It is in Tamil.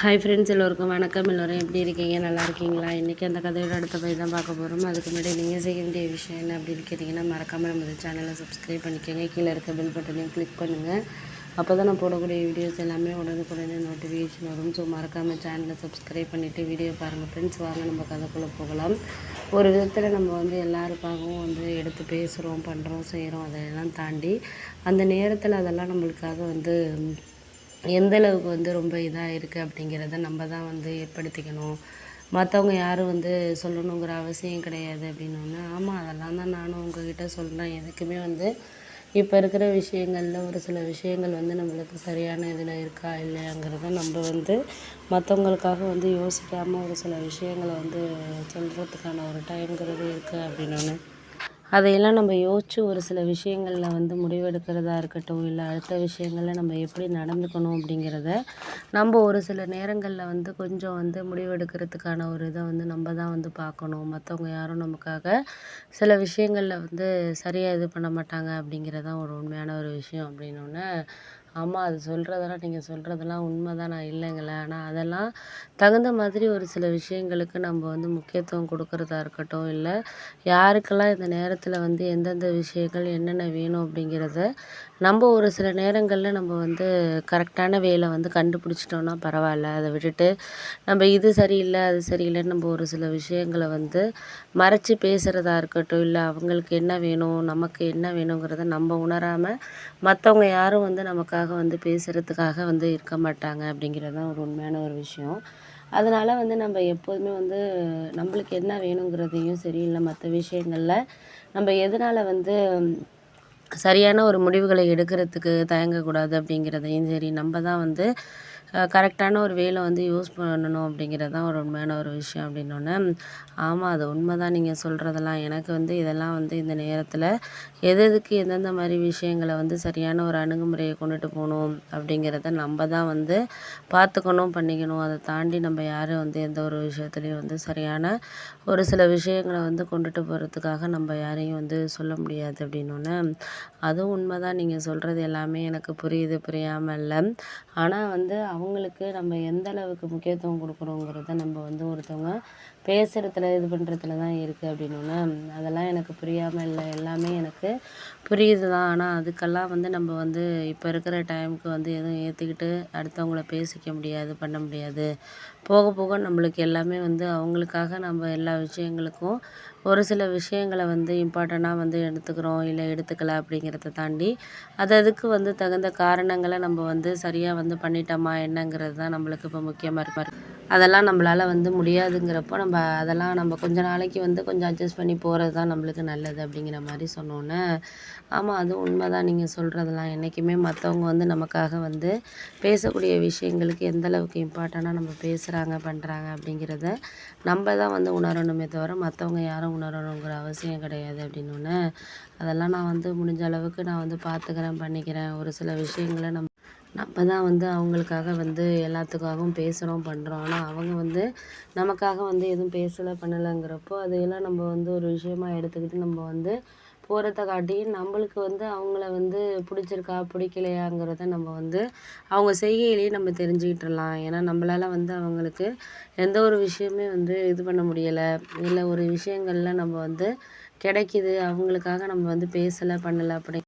ஹாய் ஃப்ரெண்ட்ஸ் எல்லோருக்கும் வணக்கம். எல்லோரும் எப்படி இருக்கீங்க? நல்லா இருக்கீங்களா? இன்றைக்கி அந்த கதையோட அடுத்த போய் தான் பார்க்க போகிறோம் அதுக்கு முன்னாடி நீங்கள் செய்ய வேண்டிய விஷயம் என்ன அப்படின்னு கேட்டிங்கன்னா மறக்காமல் நம்ம சேனலை சப்ஸ்கிரைப் பண்ணிக்கோங்க. கீழே இருக்க பெல் பட்டனையும் கிளிக் பண்ணுங்கள் அப்போ தான் நான் போடக்கூடிய வீடியோஸ் எல்லாமே உடனுக்குடனே நோட்டிஃபிகேஷன் வரும். ஸோ மறக்காமல் சேனலை சப்ஸ்கிரைப் பண்ணிவிட்டு வீடியோ பாருங்கள் ஃப்ரெண்ட்ஸ் வாங்க நம்ம கதைக்குள்ளே போகலாம். ஒரு விதத்தில் நம்ம வந்து எல்லாருக்காகவும் வந்து எடுத்து பேசுகிறோம் பண்ணுறோம் செய்கிறோம் அதையெல்லாம் தாண்டி அந்த நேரத்தில் அதெல்லாம் நம்மளுக்காக வந்து எந்தளவுக்கு வந்து ரொம்ப இதாக இருக்குது அப்படிங்கிறத நம்ம தான் வந்து ஏற்படுத்திக்கணும். மற்றவங்க யாரும் வந்து சொல்லணுங்கிற அவசியம் கிடையாது அப்படின்னோடனே ஆமாம் அதெல்லாம் தான் நானும் உங்ககிட்ட சொல்கிறேன் எதுக்குமே வந்து இப்போ இருக்கிற விஷயங்களில் ஒரு சில விஷயங்கள் வந்து நம்மளுக்கு சரியான இதில் இருக்கா இல்லையாங்கிறத நம்ம வந்து மற்றவங்களுக்காக வந்து யோசிக்காமல் ஒரு சில விஷயங்களை வந்து சொல்கிறதுக்கான ஒரு டைம்ங்கிறது இருக்குது அப்படின்னோடனே அதையெல்லாம் நம்ம யோசித்து ஒரு சில விஷயங்களில் வந்து முடிவெடுக்கிறதா இருக்கட்டும் இல்லை அடுத்த விஷயங்களில் நம்ம எப்படி நடந்துக்கணும் அப்படிங்கிறத நம்ம ஒரு சில நேரங்களில் வந்து கொஞ்சம் வந்து முடிவெடுக்கிறதுக்கான ஒரு இதை வந்து நம்ம தான் வந்து பார்க்கணும். மற்றவங்க யாரும் நமக்காக சில விஷயங்களில் வந்து சரியாக இது பண்ண மாட்டாங்க அப்படிங்கிறதான் ஒரு உண்மையான ஒரு விஷயம் அப்படின்னோடனே ஆமாம் அது சொல்கிறதெல்லாம் நீங்கள் சொல்கிறதெல்லாம் உண்மை தான் நான் இல்லைங்களே. ஆனால் அதெல்லாம் தகுந்த மாதிரி ஒரு சில விஷயங்களுக்கு நம்ம வந்து முக்கியத்துவம் கொடுக்குறதா இருக்கட்டும் இல்லை யாருக்கெல்லாம் இந்த நேரத்தில் வந்து எந்தெந்த விஷயங்கள் என்னென்ன வேணும் அப்படிங்கிறத நம்ம ஒரு சில நேரங்களில் நம்ம வந்து கரெக்டான வேலை வந்து கண்டுபிடிச்சிட்டோன்னா பரவாயில்ல. அதை விட்டுட்டு நம்ம இது சரியில்லை அது சரியில்லைன்னு நம்ம ஒரு சில விஷயங்களை வந்து மறைச்சி பேசுகிறதா இருக்கட்டும் இல்லை அவங்களுக்கு என்ன வேணும் நமக்கு என்ன வேணுங்கிறத நம்ம உணராமல் மற்றவங்க யாரும் வந்து நமக்கு நமக்காக வந்து பேசுகிறதுக்காக வந்து இருக்க மாட்டாங்க அப்படிங்கிறது தான் ஒரு உண்மையான ஒரு விஷயம். அதனால் வந்து நம்ம எப்போதுமே வந்து நம்மளுக்கு என்ன வேணுங்கிறதையும் சரி இல்லை மற்ற விஷயங்களில் நம்ம எதனால் வந்து சரியான ஒரு முடிவுகளை எடுக்கிறதுக்கு தயங்கக்கூடாது அப்படிங்கிறதையும் சரி நம்ம தான் வந்து கரெக்டான ஒரு வேலை வந்து யூஸ் பண்ணணும் அப்படிங்கிறது தான் ஒரு உண்மையான ஒரு விஷயம் அப்படின்னோடனே ஆமாம் அது உண்மை தான் நீங்கள் சொல்கிறதெல்லாம் எனக்கு வந்து இதெல்லாம் வந்து இந்த நேரத்தில் எது எதுக்கு எந்தெந்த மாதிரி விஷயங்களை வந்து சரியான ஒரு அணுகுமுறையை கொண்டுட்டு போகணும் அப்படிங்கிறத நம்ம தான் வந்து பார்த்துக்கணும் பண்ணிக்கணும். அதை தாண்டி நம்ம யாரும் வந்து எந்த ஒரு விஷயத்துலையும் வந்து சரியான ஒரு சில விஷயங்களை வந்து கொண்டுட்டு போகிறதுக்காக நம்ம யாரையும் வந்து சொல்ல முடியாது அப்படின்னோடனே அதுவும் உண்மை தான் நீங்கள் சொல்கிறது எல்லாமே எனக்கு புரியுது புரியாமல் இல்லை ஆனால் வந்து அவங்களுக்கு நம்ம எந்த அளவுக்கு முக்கியத்துவம் கொடுக்குறோங்கிறத நம்ம வந்து ஒருத்தவங்க பேசுகிறதுல இது பண்ணுறதுல தான் இருக்குது அப்படின்னோடனே அதெல்லாம் எனக்கு புரியாமல் இல்லை எல்லாமே எனக்கு புரியுது தான் ஆனால் அதுக்கெல்லாம் வந்து நம்ம வந்து இப்போ இருக்கிற டைமுக்கு வந்து எதுவும் ஏற்றுக்கிட்டு அடுத்தவங்கள பேசிக்க முடியாது பண்ண முடியாது. போக போக நம்மளுக்கு எல்லாமே வந்து அவங்களுக்காக நம்ம எல்லா விஷயங்களுக்கும் ஒரு சில விஷயங்களை வந்து இம்பார்ட்டண்ட்டாக வந்து எடுத்துக்கிறோம் இல்லை எடுத்துக்கல அப்படிங்கிறத தாண்டி அது அதுக்கு வந்து தகுந்த காரணங்களை நம்ம வந்து சரியாக வந்து பண்ணிட்டோமா என்னங்கிறது தான் நம்மளுக்கு இப்போ முக்கியமாக இருப்பார் அதெல்லாம் நம்மளால் வந்து முடியாதுங்கிறப்போ நம்ம அதெல்லாம் நம்ம கொஞ்ச நாளைக்கு வந்து கொஞ்சம் அட்ஜஸ்ட் பண்ணி போகிறது தான் நம்மளுக்கு நல்லது அப்படிங்கிற மாதிரி சொன்னோன்னே ஆமாம் அதுவும் உண்மை தான் நீங்கள் சொல்கிறதெல்லாம் என்றைக்குமே மற்றவங்க வந்து நமக்காக வந்து பேசக்கூடிய விஷயங்களுக்கு எந்த அளவுக்கு இம்பார்ட்டண்ட்டாக நம்ம பேசுகிறாங்க பண்ணுறாங்க அப்படிங்கிறத நம்ம தான் வந்து உணரணுமே தவிர மற்றவங்க யாரும் உணரணுங்கிற அவசியம் கிடையாது அப்படின்னு அதெல்லாம் நான் வந்து முடிஞ்ச அளவுக்கு நான் வந்து பார்த்துக்கிறேன் பண்ணிக்கிறேன். ஒரு சில விஷயங்களை நம்ம நம்ம தான் வந்து அவங்களுக்காக வந்து எல்லாத்துக்காகவும் பேசுகிறோம் பண்ணுறோம் ஆனால் அவங்க வந்து நமக்காக வந்து எதுவும் பேசலை பண்ணலைங்கிறப்போ அதையெல்லாம் நம்ம வந்து ஒரு விஷயமா எடுத்துக்கிட்டு நம்ம வந்து போகிறத காட்டியும் நம்மளுக்கு வந்து அவங்கள வந்து பிடிச்சிருக்கா பிடிக்கலையாங்கிறத நம்ம வந்து அவங்க செய்கையிலேயே நம்ம தெரிஞ்சுக்கிட்டுலாம் ஏன்னா நம்மளால் வந்து அவங்களுக்கு எந்த ஒரு விஷயமே வந்து இது பண்ண முடியலை. இல்லை ஒரு விஷயங்களில் நம்ம வந்து கிடைக்கிது. அவங்களுக்காக நம்ம வந்து பேசலை பண்ணலை அப்படி